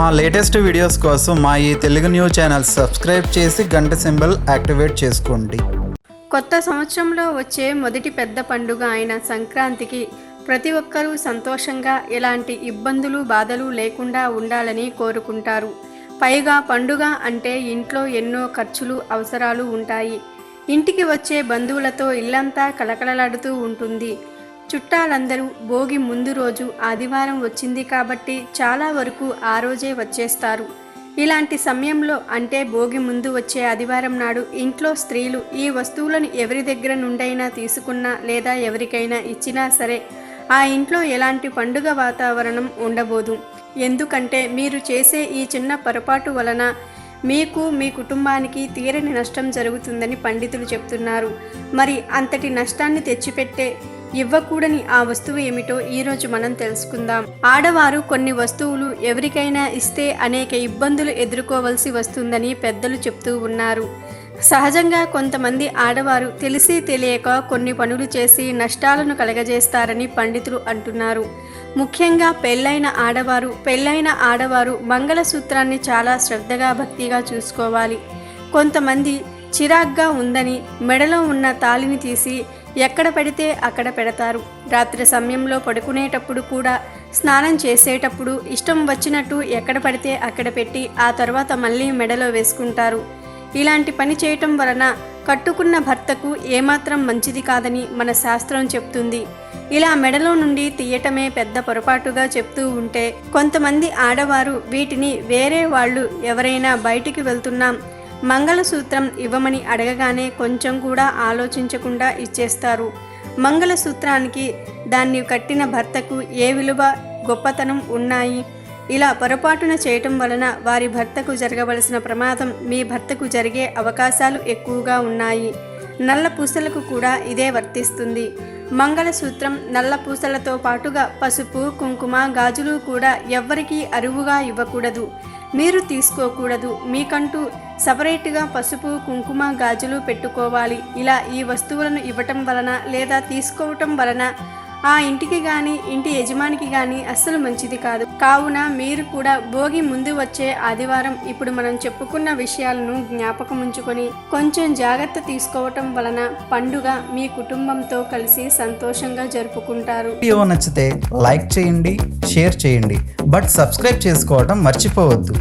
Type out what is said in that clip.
మా latest videos కోసం మా ఈ తెలుగు న్యూస్ ఛానల్ సబ్స్క్రైబ్ చేసి గంట సింబల్ యాక్టివేట్ చేసుకోండి. కొత్త సంవత్సరంలో వచ్చే మొదటి పెద్ద పండుగ అయిన సంక్రాంతికి ప్రతి ఒక్కరూ సంతోషంగా ఎలాంటి ఇబ్బందులు బాధలు లేకుండా ఉండాలని కోరుకుంటారు. పైగా పండుగ అంటే ఇంట్లో ఎన్నో ఖర్చులు అవసరాలు ఉంటాయి. ఇంటికి వచ్చే బంధువులతో ఇల్లంతా కలకలలాడుతూ ఉంటుంది. చుట్టాలందరూ భోగి ముందు రోజు ఆదివారం వచ్చింది కాబట్టి చాలా వరకు ఆ రోజే వచ్చేస్తారు. ఇలాంటి సమయంలో అంటే భోగి ముందు వచ్చే ఆదివారం నాడు ఇంట్లో స్త్రీలు ఈ వస్తువులను ఎవరి దగ్గర నుండైనా తీసుకున్నా లేదా ఎవరికైనా ఇచ్చినా సరే ఆ ఇంట్లో ఎలాంటి పండుగ వాతావరణం ఉండబోదు. ఎందుకంటే మీరు చేసే ఈ చిన్న పొరపాటు వలన మీకు మీ కుటుంబానికి తీరని నష్టం జరుగుతుందని పండితులు చెప్తున్నారు. మరి అంతటి నష్టాన్ని తెచ్చిపెట్టే ఇవ్వకూడని ఆ వస్తువు ఏమిటో ఈరోజు మనం తెలుసుకుందాం. ఆడవారు కొన్ని వస్తువులు ఎవరికైనా ఇస్తే అనేక ఇబ్బందులు ఎదుర్కోవలసి వస్తుందని పెద్దలు చెప్తూ ఉన్నారు. సహజంగా కొంతమంది ఆడవారు తెలిసి తెలియక కొన్ని పనులు చేసి నష్టాలను కలగజేస్తారని పండితులు అంటున్నారు. ముఖ్యంగా పెళ్ళైన ఆడవారు పెళ్ళైన ఆడవారు మంగళసూత్రాన్ని చాలా శ్రద్ధగా భక్తిగా చూసుకోవాలి. కొంతమంది చిరాగ్గా ఉందని మెడలో ఉన్న తాళిని తీసి ఎక్కడ పడితే అక్కడ పెడతారు. రాత్రి సమయంలో పడుకునేటప్పుడు కూడా స్నానం చేసేటప్పుడు ఇష్టం వచ్చినట్టు ఎక్కడ పడితే అక్కడ పెట్టి ఆ తర్వాత మళ్ళీ మెడలో వేసుకుంటారు. ఇలాంటి పని చేయటం వలన కట్టుకున్న భర్తకు ఏమాత్రం మంచిది కాదని మన శాస్త్రం చెప్తుంది. ఇలా మెడలో నుండి తీయటమే పెద్ద పొరపాటుగా చెప్తూ ఉంటే కొంతమంది ఆడవారు వీటిని వేరే వాళ్ళు ఎవరైనా బయటికి వెళ్తున్నాం మంగళసూత్రం ఇవ్వమని అడగగానే కొంచెం కూడా ఆలోచించకుండా ఇచ్చేస్తారు. మంగళసూత్రానికి దాన్ని కట్టిన భర్తకు ఏ విలువ గొప్పతనం ఉన్నాయి? ఇలా పొరపాటున చేయటం వలన వారి భర్తకు జరగవలసిన ప్రమాదం మీ భర్తకు జరిగే అవకాశాలు ఎక్కువగా ఉన్నాయి. నల్ల పూసలకు కూడా ఇదే వర్తిస్తుంది. మంగళసూత్రం నల్ల పూసలతో పాటుగా పసుపు కుంకుమ గాజులు కూడా ఎవ్వరికీ అరువుగా ఇవ్వకూడదు. మీరు తీసుకోకూడదు. మీకంటూ సపరేట్గా పసుపు కుంకుమ గాజులు పెట్టుకోవాలి. ఇలా ఈ వస్తువులను ఇవ్వటం వలన లేదా తీసుకోవటం వలన ఆ ఇంటికి కానీ ఇంటి యజమానికి కానీ అస్సలు మంచిది కాదు. కావున మీరు కూడా భోగి ముందు వచ్చే ఆదివారం ఇప్పుడు మనం చెప్పుకున్న విషయాలను జ్ఞాపకం ఉంచుకొని కొంచెం జాగ్రత్త తీసుకోవటం వలన పండుగ మీ కుటుంబంతో కలిసి సంతోషంగా జరుపుకుంటారు. వీడియో నచ్చితే లైక్ చేయండి షేర్ చేయండి బట్ సబ్స్క్రైబ్ చేసుకోవడం మర్చిపోవద్దు.